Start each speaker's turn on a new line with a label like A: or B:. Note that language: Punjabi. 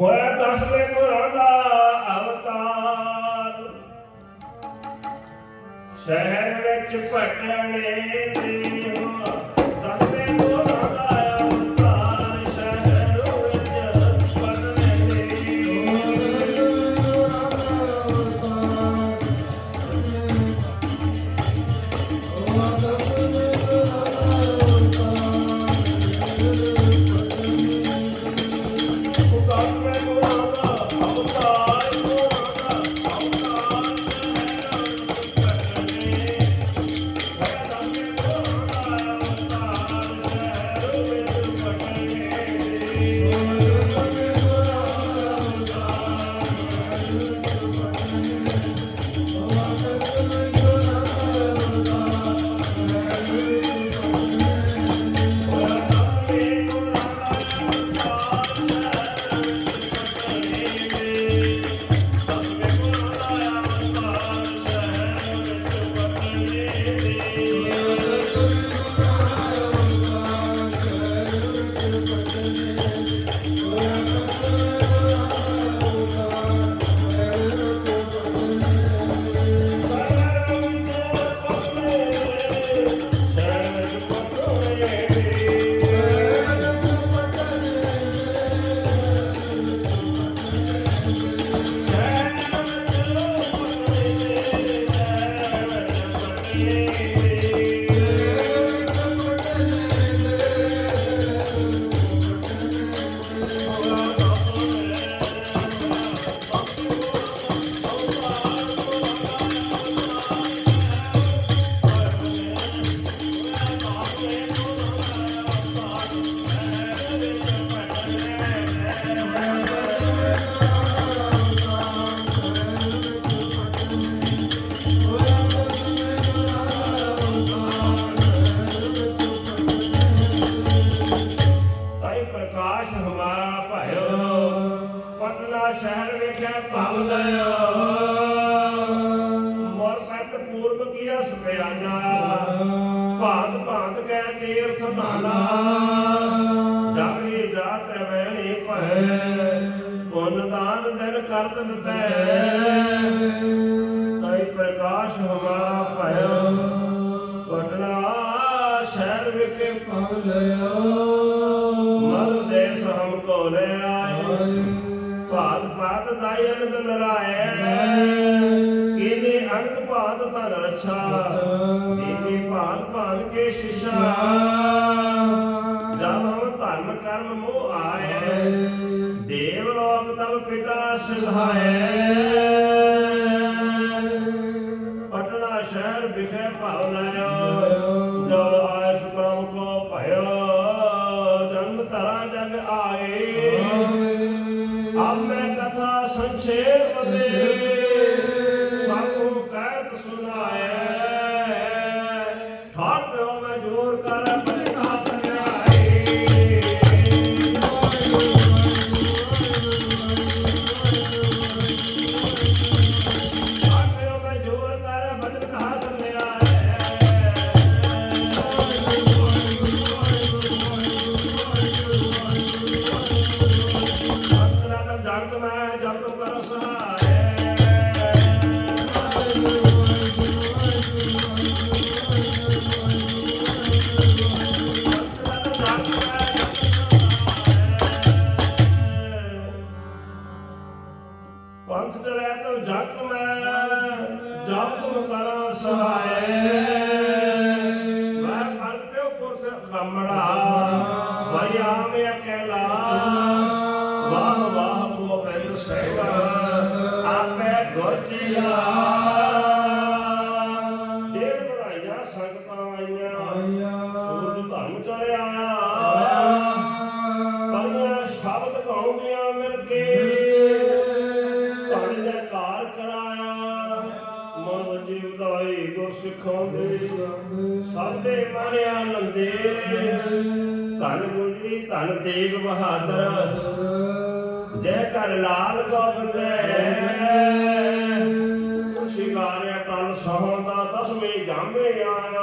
A: ਹੋਇਆ ਦਸਵੇਂ ਗੁਰਾਂ ਦਾ ਅਵਤਾਰ। ਸ਼ਹਿਰ ਵਿੱਚ ਭਟਣੇ ਦੇ ਪ੍ਰਕਾਸ਼ ਹਮਾਰਾ ਭਾਇਓ ਸ਼ਹਿਰ ਵੇਖਿਆ ਭਵ ਲਿਓ ਮੋਰ ਸਤ ਪੂਰਬ ਕੀਆ ਸੁਪਿਆਨਾ ਭਾਂਤ ਭਾਂਤ ਕੈ ਤੀਰਥ ਨਾਲਾ ਜਾਗੀ ਜਾਤ ਵੈਣੀ ਭੈ ਪੁੰਨ ਦਾਨ ਦਿਨ ਕਰਤ ਦਿੱਤੈ ਤਾਈ ਪ੍ਰਕਾਸ਼ ਹਮਾਰਾ ਭਾਇਓ, ਪਟਨਾ ਸ਼ਹਿਰ ਵਿਖੇ ਭਵ ਮਨ ਹਮ ਆਏ। ਭਾਤ ਭਾਤ ਦਾਈ ਅਨੰਦ ਨਰਾਏ। ਕੀਨੇ ਅਨਕ ਭਾਤ ਤਨ ਰੱਛਾ। ਦੀਨੇ ਭਾਤ ਭਾਤ ਕੇ ਸ਼ਿਸ਼ਾ। ਜਬ ਹਮ ਧਰਮ ਕਰਮ ਮੋਹ ਆਏ। ਦੇਵ ਲੋਕ ਤਬ ਪਿਤਾ ਸਿਧਾਏ। ਚਲੇ ਤੋ ਜਗਤ ਮੈਂ ਜਬ ਤੁਮ ਕਰਾਂ ਸਹਾਏ। ਮੈਂ ਅਨਪਿਓ ਪੁਰਖ ਗੰਮੜਾ ਵਰਿਆ ਮੈਂ ਅਕੇਲਾ। ਵਾਹ ਵਾਹ ਗੋਬਿੰਦ ਸਿੰਘ ਆਪੇ ਗੁਰਜੀਆ ਦੇਵ ਬਣਾਈਆਂ ਸੰਗਤਾਂ ਆਈਆਂ ਸੂਰਜ ਧਰਮ ਚੜਿਆ ਪਰੀਆਂ ਸ਼ਬਦ ਗਾਉਂਦੀਆਂ ਮਿਲ ਕੇ ਸਿਖਾਉਂਦੇ ਸਾਡੇ ਮਨ ਆਨੰਦੇ ਧਨ ਗੁਜਰੀ ਧਨ ਦੇਵ ਬਹਾਦਰ। ਜੈ ਕਰ ਲਾਲ ਗੋਬਿੰਦ। ਖੁਸ਼ੀ ਗਾਰਿਆ ਸਹੋਂ ਦਾ ਦਸਵੇਂ ਜਾਮੇ ਆਇਆ